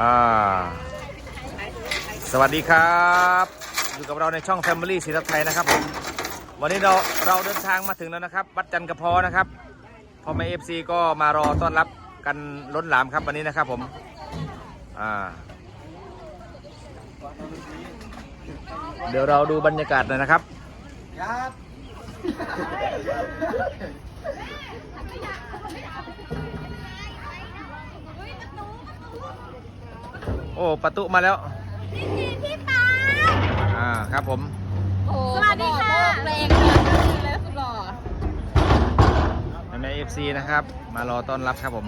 อ่า สวัสดีครับ อยู่กับเราในช่อง Family ศรีทัไทยนะครับผมวันนี้เราเราเดินทางมาถึงแล้วนะครับวัดจันกระเพอนะครับพ่อแม่เอฟซีก็มารอต้อนรับกันล้นหลามครับวันนี้นะครับผมอ่าเดี๋ยวเราดูบรรยากาศหน่อยนะครับครับ โอ้ ประตูมาแล้ว พี่ปาอ่า ครับผมสวัสดีค่ะแรงเลยสุดหล่อแม่เอฟซีนะครับ มารอต้อนรับครับผม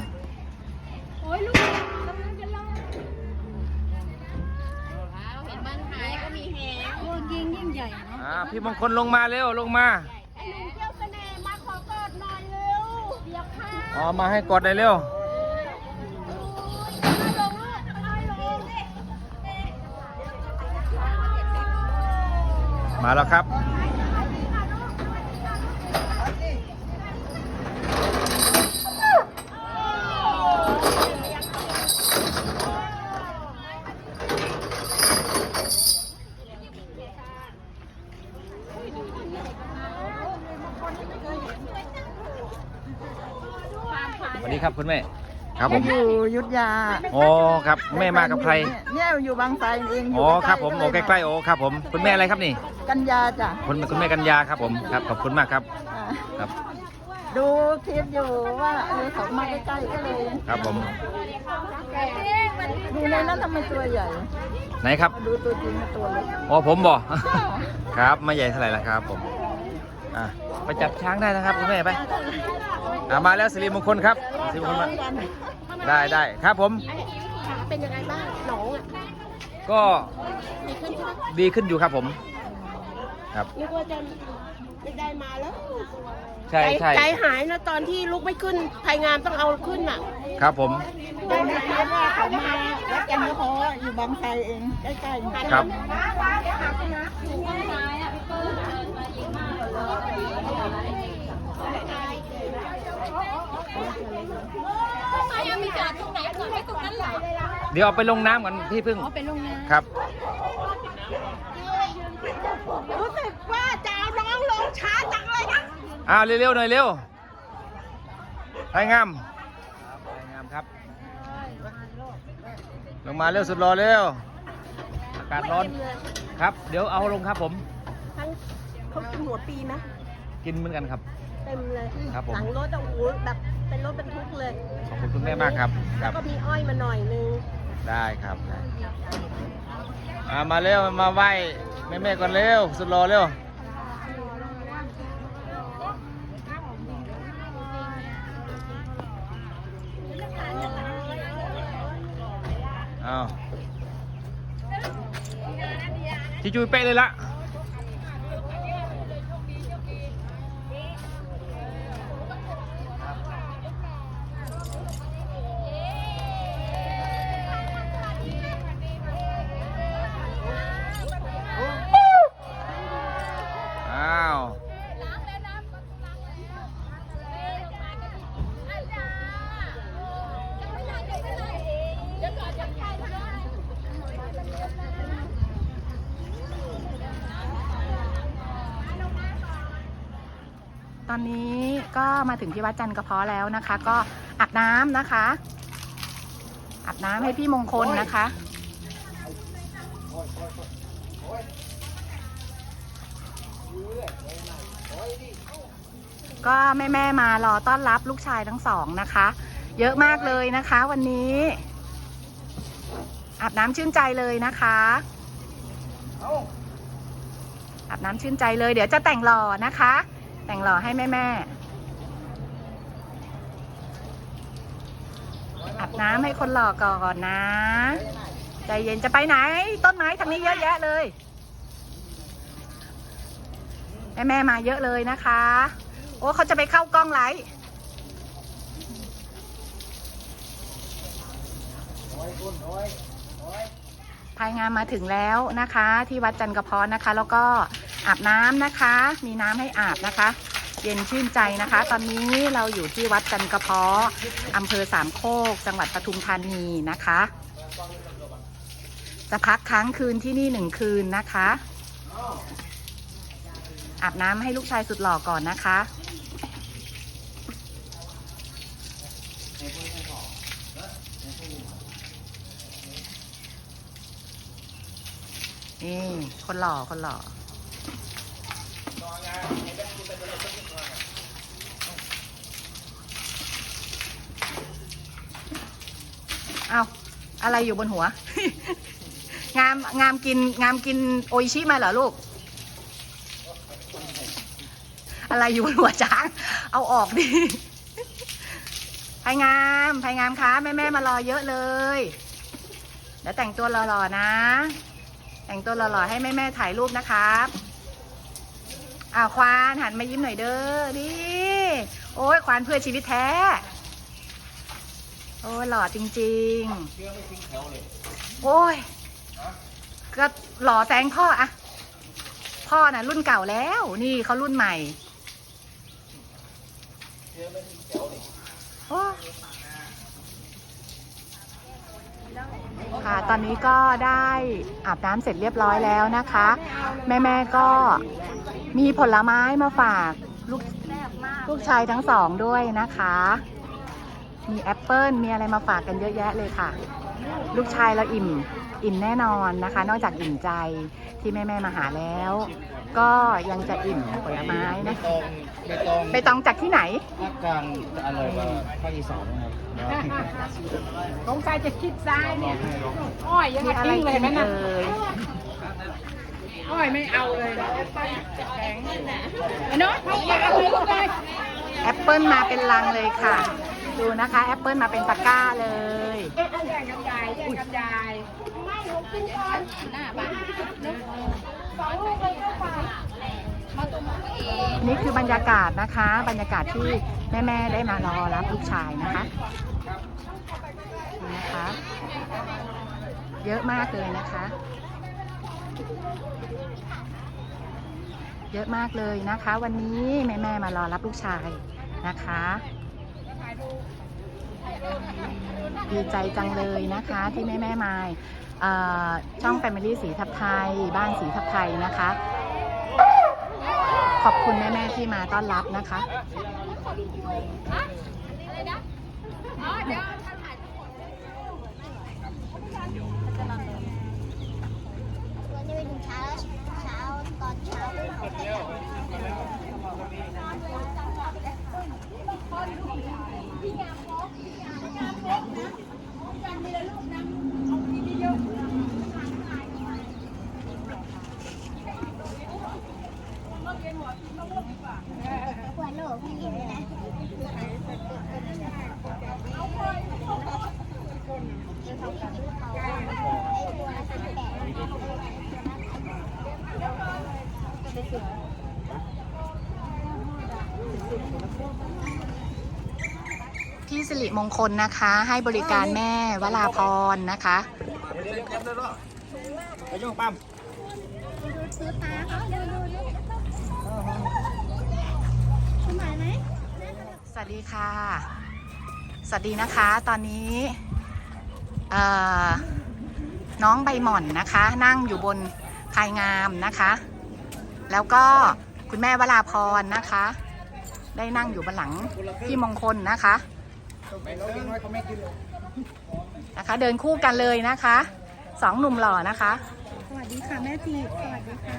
โอ้ยลูกกำลังจะลงเห็นบ้านหายก็มีแหงโอ้ยิงยิ่งใหญ่เนาะอ่า พี่มงคลลงมาเร็ว ลงมา ไอ้ลุงเที่ยวเสน่ห์มาขอกอดหน่อยเร็วเดี๋ยวค่ะ อ๋อ มาให้กอดได้เร็ว มาแล้วครับ สวัสดีครับคุณแม่ ครับผมอยู่ยุทธยาอ๋อครับแม่มากับใคร เนี่ยอยู่บางไทรเองยู่อ๋อใกครับๆผมก็โอ้เลยใกล้ๆโอ้ครับผมคุณแม่อะไรครับนี่ กันยาจ้ะคุณคุณแม่กัญญาครับผมครับขอบคุณมากครับอ่าครับ ดูคลิปอยู่ว่าเออเขามาใกล้ๆก็เลยครับผมดูในนั้นทำไมตัวใหญ่ไหนครับมาดูตัวจริงกับตัวเล็กอ๋อผมบ่ครับไม่ใหญ่เท่าไหร่ละครับผม อะไปจับช้างได้นะครับคุณแม่ไปอะมาแล้วสิริมงคลครับสิริมงคลมาได้ได้ครับผม เป็นยังไงบ้างหนองอะก็ดีขึ้นใช่ไหมดีขึ้นอยู่ครับผม ครับนึกว่าจะไม่ได้มาแล้วใช่ใช่ใจหายนะตอนที่ลุกไม่ขึ้นไทยงามต้องเอาขึ้นอะครับผมดูในคลิปว่าเขามาวัดกันก็พออยู่บางไทรเองใกล้ๆนี่ครับยังมีจอดตรงไหนก่อนไม่ตรงนั้นเหรอ เดี๋ยวเอาไปลงน้ำก่อนพี่พึ่งอ๋อเป็นโรงงานครับ รู้สึกว่าจะเอาน้องลงช้าจังเลยนะอ้าวเร็วๆหน่อยเร็วไทยงามไทยงามครับ ลงมาเร็วสุดรอเร็ว อากาศร้อนครับ เดี๋ยวเอาลงครับผม ทั้ง เขากินหัวปีนะกินเหมือนกันครับ เต็มเลยครับผม หลังรถอะโอ้โหแบบเป็นรถบรรทุกเลยขอบคุณคุณแม่มากครับคแล้รัวบ ก็มีอ้อยมาหน่อยนึงได้ครับได้อ่ามาเร็ว มาไหว้แม่แม่ๆก่อนเร็ว สุดรอเร็ว อ้าวที่จุยเป๊ะเลยละ อ้าว ตอนนี้ก็มาถึงที่วัดจันทร์กระเพาะแล้วนะคะ ก็อาบน้ำนะคะอาบน้ำให้พี่มงคลนะคะ ก็แม่แม่มารอต้อนรับลูกชายทั้งสองนะคะ เยอะมากเลยนะคะวันนี้อาบน้ำชื่นใจเลยนะคะอาบน้ำชื่นใจเลย เดี๋ยวจะแต่งหล่อนะคะ แต่งหล่อให้แม่แม่อาบน้ำให้คนหล่อก่อนนะ ใจเย็นจะไปไหน ต้นไม้ทางนี้เยอะแยะเลย แม่แม่มาเยอะเลยนะคะ โอ้เขาจะไปเข้ากล้องไลฟ์ภายงานมาถึงแล้วนะคะ ที่วัดจันทร์กระพาะนะคะ แล้วก็ อาบน้ำนะคะ มีน้ำให้อาบนะคะ เย็นชื่นใจนะคะ ตอนนี้เราอยู่ที่วัดจันกระเพาะอำเภอสามโคก จังหวัดปทุมธานีนะคะ จะพักค้างคืนที่นี่หนึ่งคืนนะคะ อาบน้ำให้ลูกชายสุดหล่อก่อนนะคะนี่คนหล่อคนหล่อ เอาอะไรอยู่บนหัว งามงามกินงามกินโออิชิมาเหรอลูก อะไรอยู่บนหัวช้าง เอาออกดิไพงามไพงามคะแม่แม่มารอเยอะเลยเดี๋ยวแต่งตัวหล่อๆนะ แต่งตัวหล่อๆให้แม่แม่ถ่ายรูปนะครับอ้าวควานหันมายิ้มหน่อยเด้อดิโอ้ยควานเพื่อชีวิตแท้ โอ้ยหล่อจริง ๆ โอ้ย ก็หล่อแซงพ่ออะ พ่อน่ะ รุ่นเก่าแล้ว นี่เขารุ่นใหม่ โอ้ค่ะตอนนี้ก็ได้อาบน้ำเสร็จเรียบร้อยแล้วนะคะ แม่ ๆ ก็มีผลไม้มาฝาก ลูกลูกชายทั้งสองด้วยนะคะ มีแอปเปิลมีอะไรมาฝากกันเยอะแยะเลยค่ะ ลูกชายเราอิ่ม อิ่มแน่นอนนะคะ นอกจากอิ่มใจที่แม่แม่ๆมาหาแล้ว ก็ยังจะอิ่มผลไม้นะตรงไปตรงไปตองจากที่ไหนภาคกลางจะอร่อยกว่าภาคอีสานนะครับสงสัยจะคิดซ้ายเนี่ยอ้อยยังมีมาอะไรทิ้งเลยกินไหมนะเอ่ยอ้อยไม่เอาเลยแข็งไอ้น้อยเขาอยากเอาเลยลูกเลยแอปเปิลมาเป็นลังเลยค่ะ ดูนะคะแอปเปิลมาเป็นตะกร้าเลยแย่งกันยายแย่งกันยายไม่หนูกินก่อนหน้าบ้านสองลูกเลยก็ฝากมาตรงนี้นี่คือบรรยากาศนะคะ บรรยากาศที่แม่ๆได้มารอรับลูกชายนะคะนี่นะคะ เยอะมากเลยนะคะ เยอะมากเลยนะคะ วันนี้แม่ๆมารอรับลูกชายนะคะ ดีใจจังเลยนะคะที่แม่แม่ไมาเอ่อช่อง Family สีทับไทย บ้านสีทับไทยนะคะ ขอบคุณแม่แม่ที่มาต้อนรับนะคะ วันนี้เป็นเช้าเช้าตอนเช้า หัวโหลกพี่เลยนะตัวละสิบแปด พี่สิ ริมงคลนะคะ ให้บริการแม่วราพรนะคะไปย่งปั๊มดูตาเขาดูดูดูคุณหมายไหมสวัสดีค่ะ สวัสดีนะคะตอนนี้น้องใบหม่อนนะคะ นั่งอยู่บนพายงามนะคะ แล้วก็คุณแม่วราพรนะคะ ได้นั่งอยู่บนหลังพี่มงคลนะคะ นะคะ เดินคู่กันเลยนะคะสองหนุ่มหล่อนะคะ สวัสดีค่ะแม่จีบสวัสดีค่ะ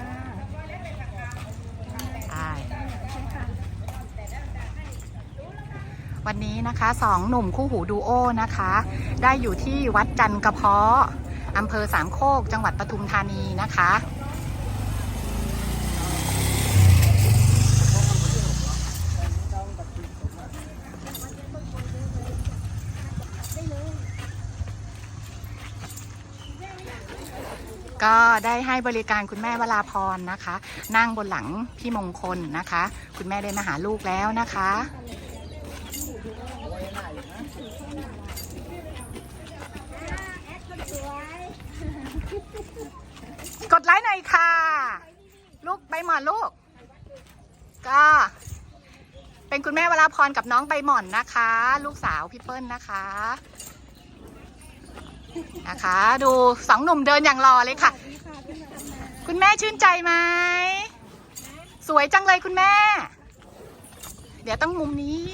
วันนี้นะคะสองหนุ่มคู่หูดูโอนะคะ ได้อยู่ที่วัดจันกระเพาะอำเภอสามโคกจังหวัดปทุมธานีนะคะ ก็ได้ให้บริการคุณแม่วราพรนะคะ นั่งบนหลังพี่มงคลนะคะ คุณแม่ได้มาหาลูกแล้วนะคะ กดไลค์หน่อยค่ะ ลูกใบหมอนลูก ก็เป็นคุณแม่วราพรกับน้องใบหม่อนนะคะ ลูกสาวพี่เปิ้ลนะคะ นะคะ ดูสองหนุ่มเดินอย่างรอเลยค่ะ คุณแม่ชื่นใจไหมสวยจังเลยคุณแม่ เดี๋ยวต้องมุมนี้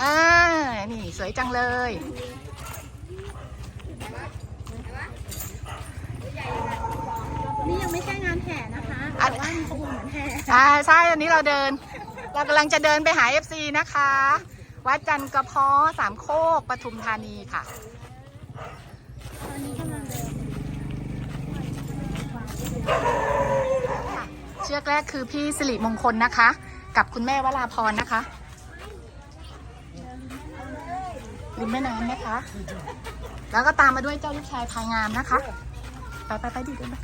อ่านี่สวยจังเลยนี่ยังไม่ใช่งานแห่นะคะอะแต่ว่ามีขบวนเหมือนแห่อ่าใช่อันนี้เราเดิน เรากำลังจะเดินไปหา FC นะคะ วัดจันทร์กระเพาะสามโคกปทุมธานีค่ะ ตอนนี้กำลังเดิน เชือกแรกคือพี่สิริมงคลนะคะ กับคุณแม่วราพรนะคะริมแม่น้ำนะคะ แล้วก็ตามมาด้วยเจ้าลูกชายพายงามนะคะ ไปไปไปดิเดินไป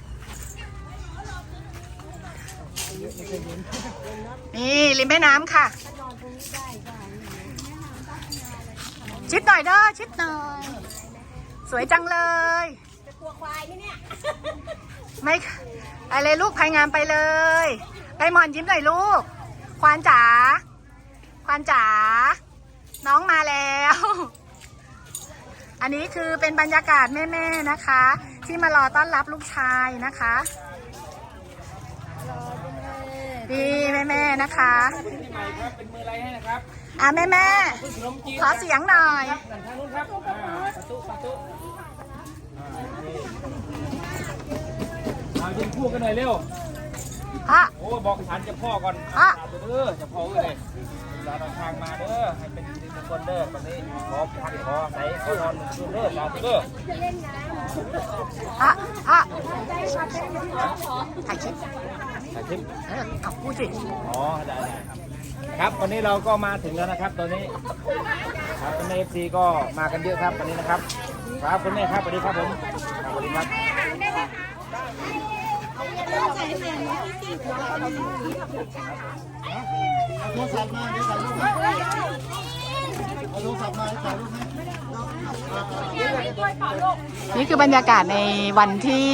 นี่ริมแม่น้ำค่ะ ชิดหน่อยเด้อชิดหน่อย สวยจังเลย จะคว้าควายไหมเนี่ย อะไรลูกพายงามไปเลย ไปหมอนยิ้มหน่อยลูก ควานจ๋า ควานจ๋า น้องมาแล้ว อันนี้คือเป็นบรรยากาศแม่ๆนะคะ ที่มารอต้อนรับลูกชายนะคะดีแม่ๆนะคะเป็นมืออะไรให้นะครับ อะแม่คุณขนมจีนๆขอเสียงหน่อย ครับอ่าสาธุสาธุอ่านี่เอายิงคู่กันหน่อยเร็วอะโอ้บอกสารเจะพ่อก่อนอะ สาธุเด้อเจะพ่อเลยลาเดินทางมาเด้อ ให้เป็นสิริมงคลเด้อตอนนี้ขอพักขอใส่ขอนอนคืนเด้อสาธุเด้ออะอะถ่ายคลิปถ่ายคลิปเออเอาพูดสิอ๋อได้ได้ครับ ครับวันนี้เราก็มาถึงแล้วนะครับตอนนี้ ครับคุณแม่เอฟซีก็มากันเยอะครับวันนี้นะครับ ครับคุณแม่ครับสวัสดีครับผมครับสวัสดีครับ โทรศัพท์มาเดี๋ยวถ่ายรูปให้เอาโทรศัพท์มาถ่ายรูปให้นี่คือบรรยากาศในวันที่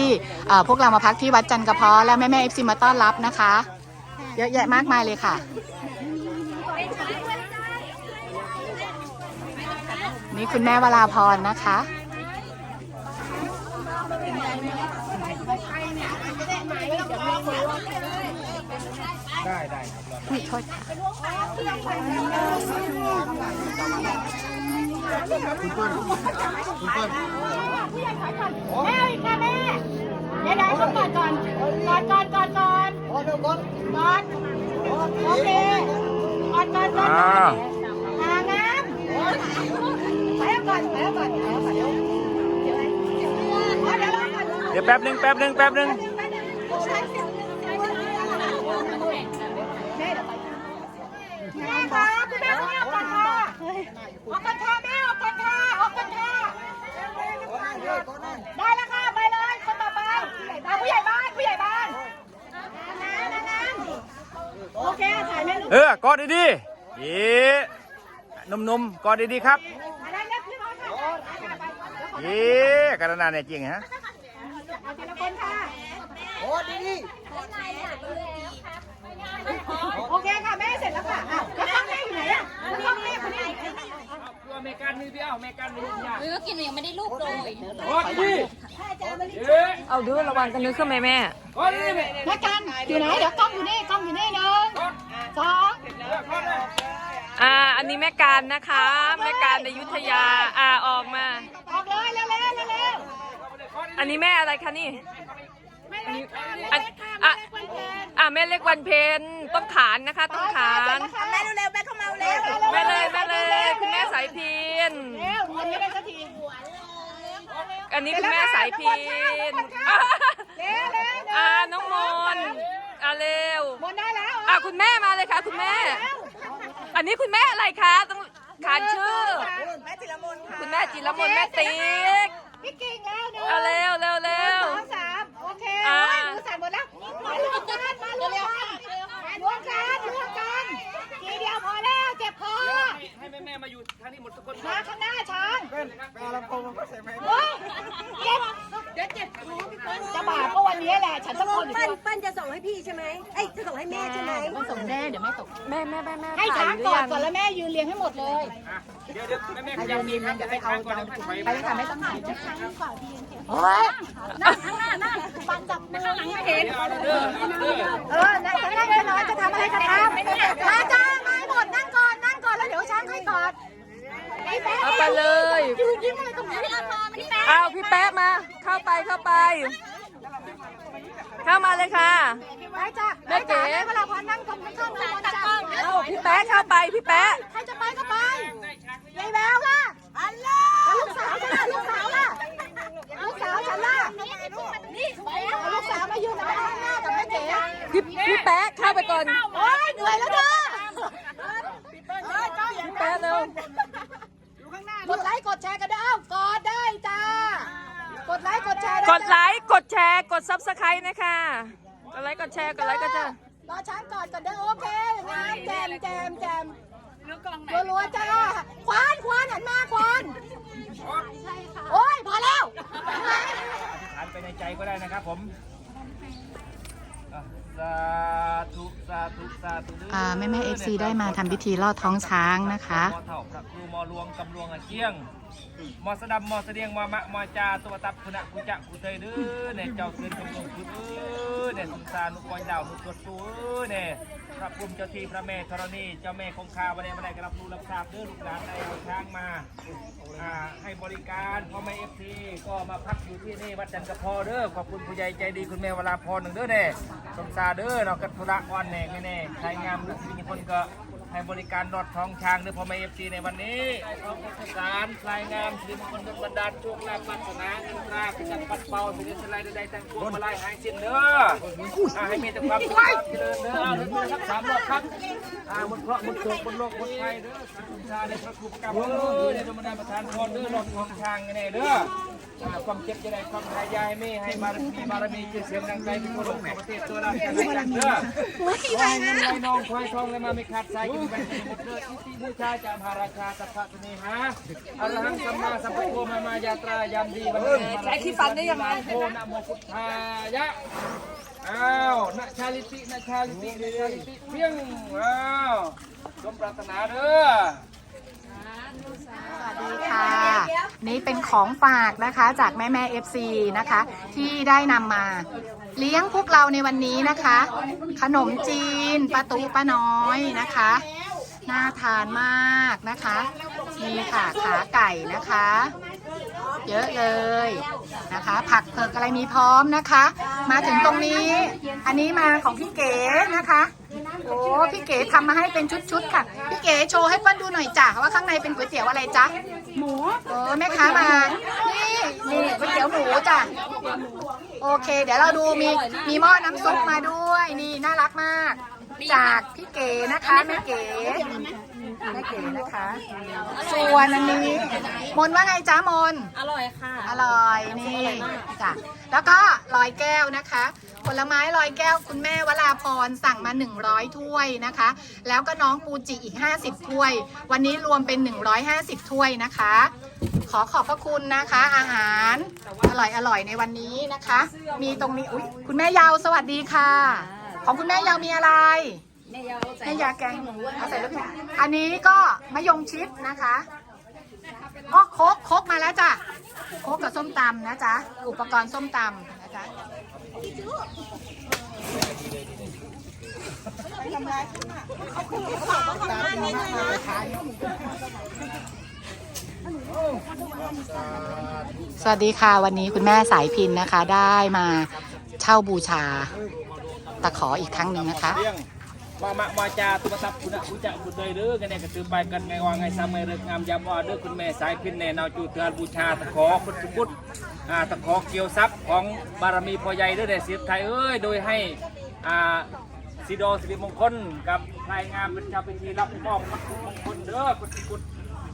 เอ่อพวกเรามาพักที่วัดจันกระเพาะและแม่แม่เอฟซีมาต้อนรับนะคะ เยอะแยะมากมายเลยค่ะ นี่คุณแม่วราพรนะคะ ได้ได้ครับรออุ้ยโทษค่ะคุณเปิ้ลคุณเปิ้ลแม่อีกค่ะแม่เดี๋ยวเดี๋ยวเขากอดก่อนกอดก่อนกอดก่อนกอดก่อนกอดโอเคกอดก่อนกอดอ่าหางามไปเอาก่อนไปเอาก่อนไปก่อนเดี๋ยวเดี๋ยวเดี๋ยวเดี๋ยวรอก่อนเดี๋ยวแป๊บหนึ่งแป๊บหนึ่งแป๊บหนึ่ง แม่คะคุณแม่คุณแม่ออกก่อนค่ะออกก่อนค่ะแม่ออกก่อนค่ะออกก่อนค่ะได้แล้วค่ะไปเลยคนต่อไปอะผู้ใหญ่บ้านผู้ใหญ่บ้านนานนานนานโอเคถ่ายแม่ลูก เออกอดดีๆเย้หนุ่มๆกอดดีๆครับอะไรเนี่ยพี่น้องค่ะเย้กระนาเนี่ยจริงฮะเอาทีละคนค่ะโอ้ดีโอเคค่ะแม่เสร็จแล้วค่ะอ้าวแล้วกล้องแม่อยู่ไหนอะแล้วกล้องแม่คนนี้อยู่ไหนตัวอเมริกันมีพี่เอาอเมริกันมีพี่เออกินยังไม่ได้ลูกเลยกอดดีเอ๊ะเอาดูระวังกันนึกขึ้นไหมแม่กอดดีแม่กันอยู่ไหนเดี๋ยวกล้องอยู่นี่กล้อง อ่า อันนี้แม่การนะคะ แม่การในยุทธยา อ่า ออกมา ออกเลยเร็วเร็วเร็วเร็วอันนี้แม่อะไรคะนี่ไม่เล็กค่ะอันค่ะอะไม่เล็กวันเพลนอ่าแม่เล็กวันเพนต้องขานนะคะต้องขานแม่เร็วๆแม่เข้ามาเร็วแม่เลยแม่เลยคุณแม่สายพินเร็ววันนี้ได้สักทีอันนี้คุณแม่สายพินอะเร็วเร็วอ่าน้องมนต์อ่าเร็วหมดได้แล้วอะคุณแม่มาเลยค่ะคุณแม่ อันนี้คุณแม่อะไรคะต้องขานชื่อ แม่จิรมนค่ะคุณแม่จิรมนต์แม่ติ๊กพี่กิ่งแล้วหนึ่งอะเร็วเร็วเร็วสองสามโอเคอ่า โอ้ยมือสั่นหมดแล้วมารวมกันมารวมกันรวมกันรวมกันทีเดียวพอแล้วเจ็บคอ ให้แม่ๆมาอยู่ทางนี้หมดทุกคนมาข้างหน้าช้างปลาลำโพงมันก็ใส่ไหมโอ้ยเจ็บเดี๋ยวเจ็บคอพี่เปิ้ลจะบาปก็วันนี้แหละ ฉันต้องคนอยู่ปั้นปั้นจะส่งให้พี่ใช่ไหมเอ้ยจะส่งให้แม่ใช่ไหมเดี๋ยวไม่ส่งแม่เดี๋ยวไม่ส่งแม่แม่แม่แม่ให้ถ่าช้ายงหรืก่ออนยังก่อนแล้วแม่ยืนเรียงให้หมดเลย เดี๋ยวเดี๋ยวแม่แม่ขยับดีครับจะให้ช้างก่อนนะถอยไปเลยค่ะไม่ต้องถ่ายโอ้ยนั่งข้างหน้านั่งปันจับมือข้างหลังไม่เห็นเด้อเด้อเออนั่งจะนั่งจะนอนจะทำอะไรก็ทำมาจ้า เอาไปเลยยืนยิ้มอะไรตรงนี้พี่อาพรมาที่แป๊ะเอาพี่แป๊ะมา เข้าไปเข้าไป เข้ามาเลยค่ะไปจ้ะแม่เก๋เวลาพรนั่งตรงข้างๆเลยจ้ะเอาพี่แป๊ะเข้าไปพี่แป๊ะใครจะไปก็ไปยายแววล่ะอันล่ะลูกสาวฉันล่ะลูกสาวล่ะลูกสาวฉันล่ะนี่ลูกสาวมายืนข้างหน้ากับแม่เก๋พี่พี่แป๊ะเข้าไปก่อนโอ๊ยเหนื่อยแล้วเด้อพี่แป๊ะเร็ว กดไลค์กดแชร์กันได้กดได้จ้ากดไลค์กดแชร์กดไลค์กดแชร์กดซับสไครต์นะคะกดไลค์กดแชร์กดไลค์กดแชร์รอช้างก่อนกันเด้อโอเคงานแจมแจมแจมรัวๆจ้าควานควานหันมาควานโอ้ยพอแล้วทานไปในใจก็ได้นะครับผม อะสาธุสาธุสาธุเด้ออ่าแม่แม่เอฟซีได้มาทำพิธีลอดท้องช้างนะคะ มอเถ่าพระครูมอหลวงกำลวงอาเจียงมอสะดำมอเสดียงมอมะมอจาตัวตับคุณะกุจะกุเตยเด้อเนี่ยเจ้าเกินกำลวงคุณเออเนี่ยสงสารนุกอยดาวนุกดตัวเออเนี่ย พระภูมิเจ้าที่พระแม่ธรณีเจ้าแม่คงคาวันนี้มาได้กรับรู้รับทราบเด้อลูกหลานได้เอาช้างมาอ่าให้บริการพ่อแม่เอฟซีก็มาพักอยู่ที่นี่วัดจันทร์กระพอเด้อขอบคุณผู้ใหญ่ใจดีคุณแม่วราพรหนึ่งเด้อเนี่ยสมซาเด้อเรากัธุระอ่อนแน่แน่ใครงามลึกมีคนก็ ให้บริการรอดท้องช้างด้วยพ่อแม่เอฟซีในวันนี้ขอขอบสารพลายงามสิริมงคลบันดาลโชคลาภปัสนาเงินตราพิจันปัดเป่าสิริสลายใดๆตั้งพวงมาลัยหายสิ้นเด้ออ่าให้มีแต่ความสุขความเจริญเด้อเอาเด้อครับสามรอบครับอ่าหมดเคราะห์หมดโศกหมดโรคหมดภัยเด้อสาธุชาในพระครูประกรรมเด้อในธรรมดาประทานพรเด้อรอดท้องช้างแน่ๆเด้อ ความเจ็บจะได้ความหายายไม่ให้บารมีบารมีชื่อเสียงดังไกลเป็นคนของประเทศตัวเราจะได้จังเด้อขอให้เงินไหลนองควายทองและมาไม่ขาดสายกินไปหมดเด้ออิติบูชาจามหาราชาสัพพะเน่หาอรหังสัมมาสัมพุทโธมามายาตรายามดีวันนี้ใช้ขี้ฟันได้ยังไงโอนะโมพุทธายะอ้าวนะชาลิตินะชาลิตินะชาลิติเพียงอ้าวสมปรารถนาเด้อ สวัสดีค่ะ นี่เป็นของฝากนะคะจากแม่แม่เอฟซีนะคะ ที่ได้นำมา เลี้ยงพวกเราในวันนี้นะคะ ขนมจีนปลาตูปลาน้อยนะคะน่าทานมากนะคะนี่ค่ะขาไก่นะคะ เยอะเลยนะคะ ผักเผือกอะไรมีพร้อมนะคะ มาถึงตรงนี้ อันนี้มาของพี่เก๋นะคะ โอ้พี่เก๋ทำมาให้เป็นชุดๆค่ะ พี่เก๋โชว์ให้เปิ้ลดูหน่อยจ้ะว่าข้างในเป็นก๋วยเตี๋ยวอะไรจ๊ะ หมูเออแม่ค้ามา นี่นี่ก๋วยเตี๋ยวหมูจ้ะ โอเค เดี๋ยวเราดูมีมีหม้อน้ำซุปมาด้วย นี่น่ารักมาก จากพี่เก๋นะคะแม่เก๋ แม่เก๋นะคะ ส่วนอันนี้มนว่าไงจ้ามน อร่อยค่ะอร่อยนี่จ้ะแล้วก็ลอยแก้วนะคะ ผลไม้ลอยแก้วคุณแม่วราพรสั่งมา 100 ถ้วยนะคะ แล้วก็น้องปูจิอีก 50 ถ้วย วันนี้รวมเป็น 150 ถ้วยนะคะ ขอขอบพระคุณนะคะ อาหารอร่อยอร่อยในวันนี้นะคะ มีตรงนี้อุ๊ยคุณแม่ยาวสวัสดีค่ะ ของคุณแม่ยาวมีอะไร แม่ยาแม่ยาแกงเอาใส่ลูกอันนี้ก็มะยงชิดนะคะอ๋อโคกโคกมาแล้วจ้ะโคกกับส้มตำนะจ๊ะอุปกรณ์ส้มตำนะจ๊ะสวัสดีค่ะวันนี้คุณแม่สายพินนะคะได้มาเช่าบูชาตะขออีกครั้งหนึ่งนะคะ มามะมาจาตัวตับคุณะกุจะกุเตยเด้อกันเนี่ยก็ตือไปกันไงว่าไงสามไงเริกงามยามว่าเด้อคุณแม่สายพินแน่นาจูเตือนบูชาตะขอพุทธพุทธอ่าตะขอเกี่ยวทรัพย์ของบารมีพ่อใหญ่เด้อเด้อเสียไทยเอ้ยโดยให้อ่าสิโดสิริมงคลกับรายงานเป็นเจ้าพิธีรับมอบวัตถุมงคลเด้อพุทธพุทธ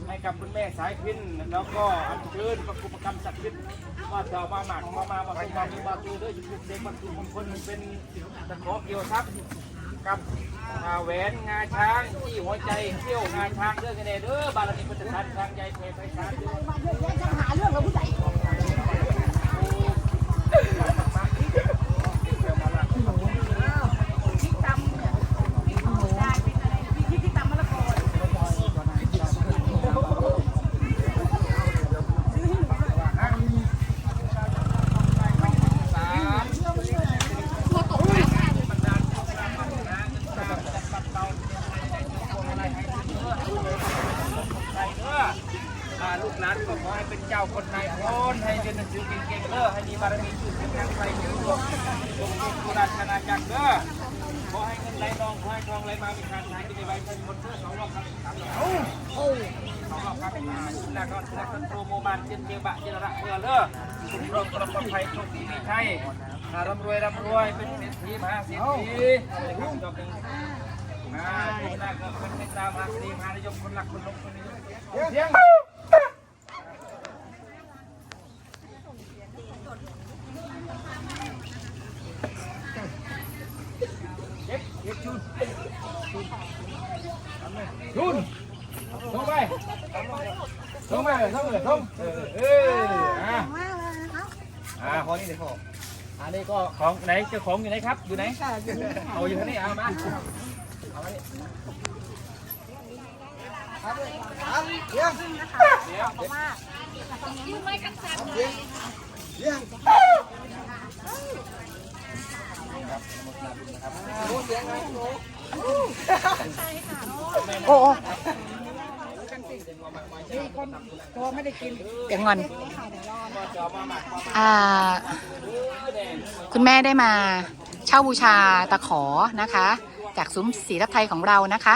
ให้กับคุณแม่สายพินแล้วก็อัญเชิญพระกุปกรรมศักดิ์สิทธิ์ว่าจะเอามาหมักมามามาเป็นมามีมาตือเด้อจะปลุกเสกวัตถุมงคลเป็นตะขอเกี่ยวทรัพย์ กับอ่าแหวนงาช้างที่หัวใจเที่ยวงาช้างเรื่องกันเด้อเด้อบารมีพุทธทานทางใหญ่เพไพศาลเด้อ จ้าคนนายคนให้เรียนหนังสือเก่งๆเด้อให้มีบารมีชื่อเสียงดังไกลถึงโลกจงมีสุราชนาจักรเด้อขอให้เงินไหลนองขอให้ทองไหลมามีการใช้กินในใบพันคนเพื่อสองรอบครับสามรอบโอ้สองรอบครับอ่าชุดแรกก็ชุดแรกก็โปรโมบานเจนเจียบะเจนระเพื่อเด้อคุ้มครองกระปลอดภัยโชคดีมีชัยอ่าร่ำรวยร่ำรวยเป็นเศรษฐีมหาเศรษฐีอะไรครับจบหนึ่ง อ่าชุดแรกก็เป็นเมตตามหาสีม หลักคนลงคนนิยมเสียงเก็บเก็บชุนชุนส่งไปส่งไปส่งเลยส่งเออเอออ่าอ่าขอนี่เลยขออันนี้ก็ของไหนเจ้าของอยู่ไหนครับอยู่ไหนเอาอยู่ที่นี่เอา งนี้เอามาโอ้โอ้ตัวไม่ได้กินเดี๋ยวงอน อ่า คุณแม่ได้มาเช่าบูชาตะขอนะคะ จากซุ้มศรีทับไทยของเรานะคะ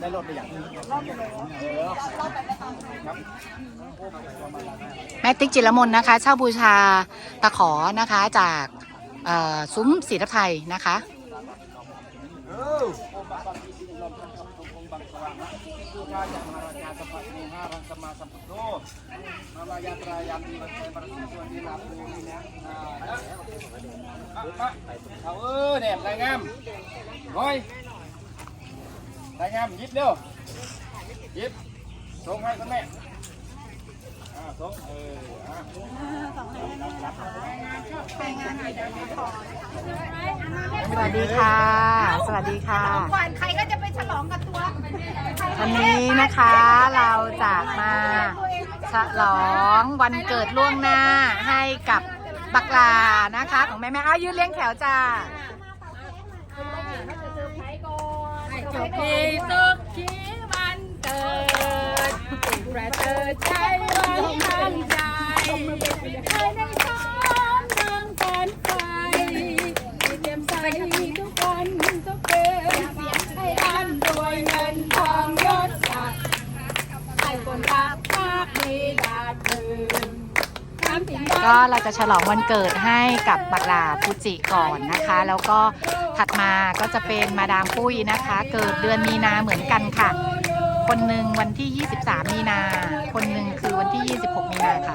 ได้รถไปอย่างแม่ติ๊กจิรมนนะคะ เช่าบูชาตะขอนะคะจากซุ้มศรีทับไทยนะคะมายาเอออเนี่ยรงามร้อย รายงามยิบเร็วยิบส่งให้คุณแม่อ่าส่งเอออ่าสวัสดีค่ะ สวัสดีค่ะก่อนใครก็จะไปฉลองกับตัววันนี้นะคะเราจะมาฉลองวันเกิดล่วงหน้าให้กับบักลานะคะ ของแม่แม่ๆเอายืนเลี้ยงแถวจ้า จบปีสุขขีวันเกิดประเสริฐใจวันตั้งใจเคยได้ช้อนนางกันไฟเตรียมใส่ทุกวันทุกเดือนให้ร่ำรวยเงินทองยศศักดิ์ให้คนรักมากมีดาดคืนทำสิ่งใดก็เราจะฉลองวันเกิดให้กับบักลาฟูจิก่อนนะคะ แล้วก็ ถัดมาก็จะเป็นมาดามปุ้ยนะคะ เกิดเดือนมีนาเหมือนกันค่ะ คนหนึ่งวันที่ 23 มีนา คนหนึ่งคือวันที่ 26 มีนาค่ะ